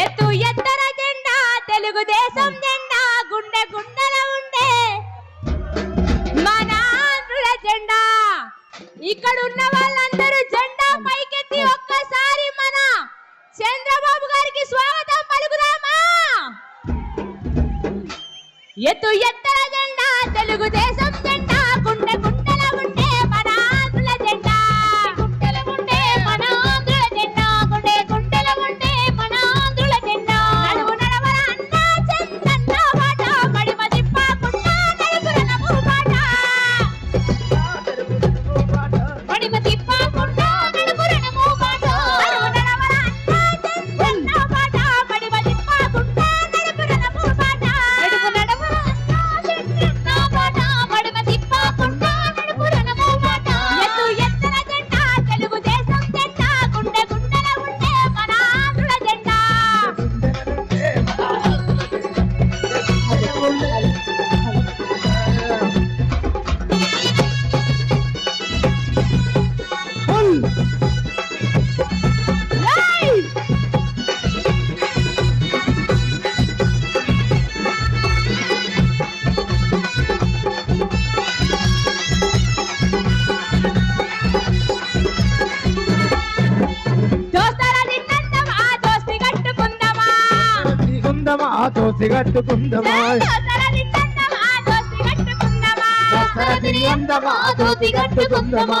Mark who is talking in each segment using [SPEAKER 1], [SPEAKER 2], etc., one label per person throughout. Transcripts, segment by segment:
[SPEAKER 1] ఎత్తు ఎత్తర జెండా తెలుగుదేశం జెండా గుండె గుండెల ఉండే మన ఆంధ్రుల జెండా. ఇక్కడ ఉన్న వాళ్ళందరూ జెండా పైకెత్తి ఒక్కసారి మన చంద్రబాబు గారికి స్వాగతం పలుకుదామా? ఎత్తు ఎత్తర జెండా తెలుగుదేశం లైవ్ దోసి కట్టుకుందమా?
[SPEAKER 2] దోసి కట్టుకుందమా?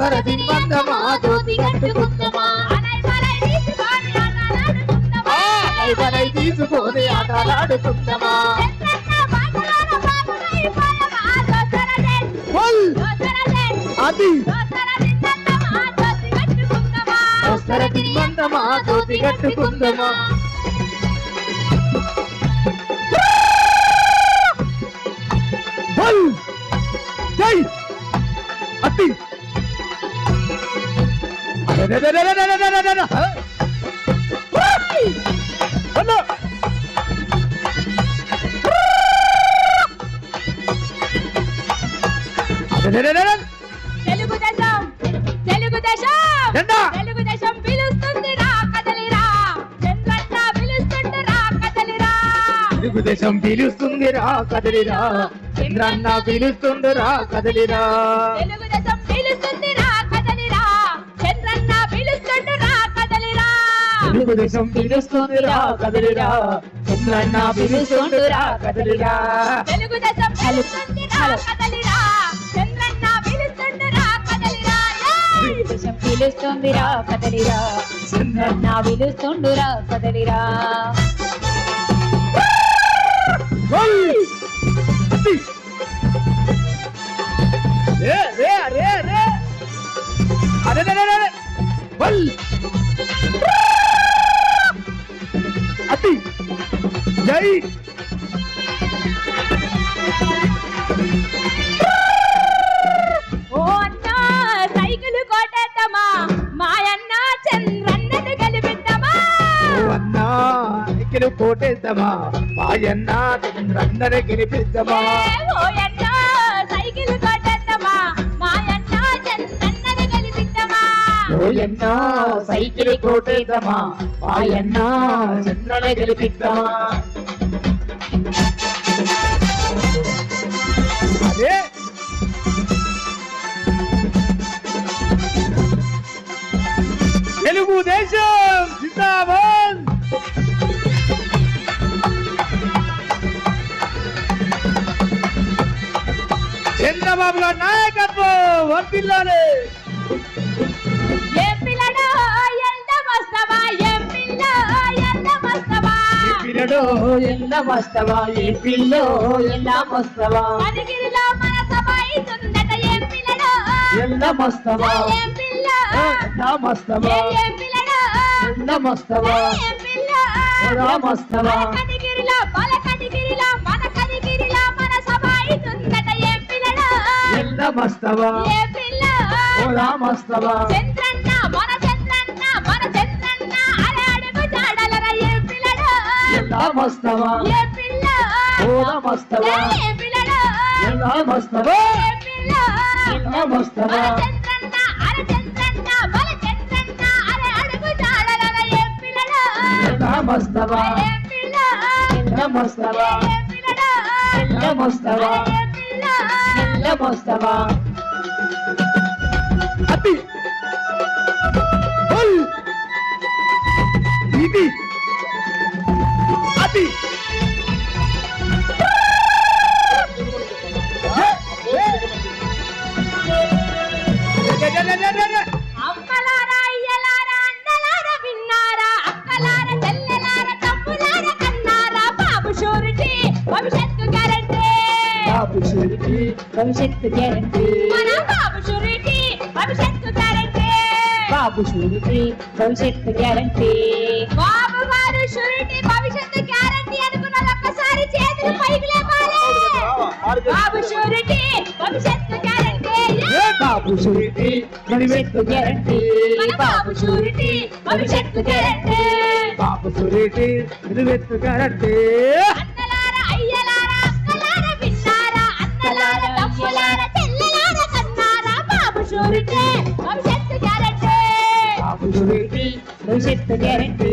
[SPEAKER 1] వరదింపద్దమా ధోతి కట్టుకుందమా? పలై తీసుకొని ఆటలాడుకుందమా?
[SPEAKER 2] అది!
[SPEAKER 1] తిమ్మందమా ధోతి కట్టుకుందమా?
[SPEAKER 2] అత్తి
[SPEAKER 1] తెలుగుదేశం తెలుగుదేశం
[SPEAKER 2] జెండా!
[SPEAKER 1] తెలుగుదేశం పిలుస్తుంది రా కదలిరా చంద్రన్న పిలుస్తుంది రా కదలిరా
[SPEAKER 2] తెలుగుదేశం పిలుస్తుంది రా కదలిరా చంద్రన్న పిలుస్తుంది రా కదలిరా
[SPEAKER 1] తెలుగుదేశం భారతదేశం పిలుస్తుందిరా కదలిరా. చిన్న పిలుస్తుందిరా కదలిరా.
[SPEAKER 2] తెలుగుదేశం పిలుస్తుందిరా కదలిరా. చంద్రన్న పిలుస్తుందిరా కదలిరా.
[SPEAKER 3] దేశం పిలుస్తుందిరా కదలిరా. చంద్రన్న పిలుస్తుండురా కదలిరా.
[SPEAKER 2] రే జై!
[SPEAKER 1] ఓ అన్న సైకిల్ కొట్టేద్దామా? మా గెలిపిద్దామా?
[SPEAKER 2] సైకిల్ కొట్టేద్దామా? మా అన్న గెలిపిద్దామా?
[SPEAKER 1] ఓ సైకిల్ కొట్టేద్దామా? మా
[SPEAKER 2] అన్న సైకిల్ గెలిపిద్దామా? అదే. తెలుగుదేశం జిందాబాద్. చంద్రబాబు గారి నాయకత్వం వర్తిల్లాలి
[SPEAKER 1] పిల్లడో.
[SPEAKER 2] ఎల్ల వస్తవా ఏ పిల్లో. ఎల్ల వస్తవా ఎల్ల వస్తవా
[SPEAKER 1] పిల్ల.
[SPEAKER 2] ఎల్ల వస్తవా
[SPEAKER 1] పిల్లడో.
[SPEAKER 2] ఎల్ల వస్తవా
[SPEAKER 1] ఏ
[SPEAKER 2] ఎల్ల వస్తవా
[SPEAKER 1] ఏ పిల్ల?
[SPEAKER 2] ఓలా వస్తవా
[SPEAKER 1] ఏ పిల్లడో
[SPEAKER 2] ఎల్ల వస్తవా
[SPEAKER 1] అమ్మలారా అయ్యలారా అన్నలారా విన్నారా అక్కలారా చెల్లెలారా తమ్ములారా కన్నారా బాబు షూరిటీ భవిష్యత్తు గ్యారంటీ
[SPEAKER 3] బాబు షూరిటీ భవిష్యత్తు గ్యారంటీ
[SPEAKER 1] మన బాబు షూరిటీ భవిష్యత్తు గ్యారంటీ
[SPEAKER 3] బాబు షూరిటీ భవిష్యత్తు గ్యారంటీ
[SPEAKER 1] బాబు గారు షూరిటీ భవిష్యత్తు గ్యారంటీ అనుకున్న ఒక్కసారి చేతులు పైకి లేపాలి బాబు షూరిటీ భవిష్యత్తు గ్యారంటీ
[SPEAKER 2] బాబు షూరిటీ
[SPEAKER 3] భవిష్యత్తు గ్యారంటీ.
[SPEAKER 1] బాబు షూరిటీ భవిష్యత్తు గ్యారంటీ.
[SPEAKER 2] బాబు షూరిటీ
[SPEAKER 1] భవిష్యత్తు గ్యారంటీ.
[SPEAKER 2] బాబు షూరిటీ
[SPEAKER 3] భవిష్యత్తు గ్యారంటీ.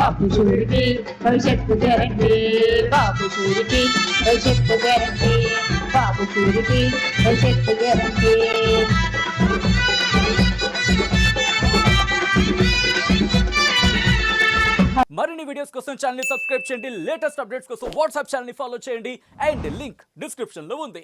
[SPEAKER 1] బాబు షూరిటీ భవిష్యత్తు గ్యారంటీ.
[SPEAKER 3] గ్యారంటీ షూరిటీ భవిష్యత్తు గ్యారంటీ. బాబు షూరిటీ భవిష్యత్తు గ్యారంటీ
[SPEAKER 4] మరిన్ని వీడియోస్ కోసం ఛానల్ సబ్స్క్రైబ్ చేయండి. లేటెస్ట్ అప్డేట్స్ కోసం వాట్సాప్ ఛానల్ ఫాలో చేయండి. అండ్ లింక్ డిస్క్రిప్షన్లో ఉంది.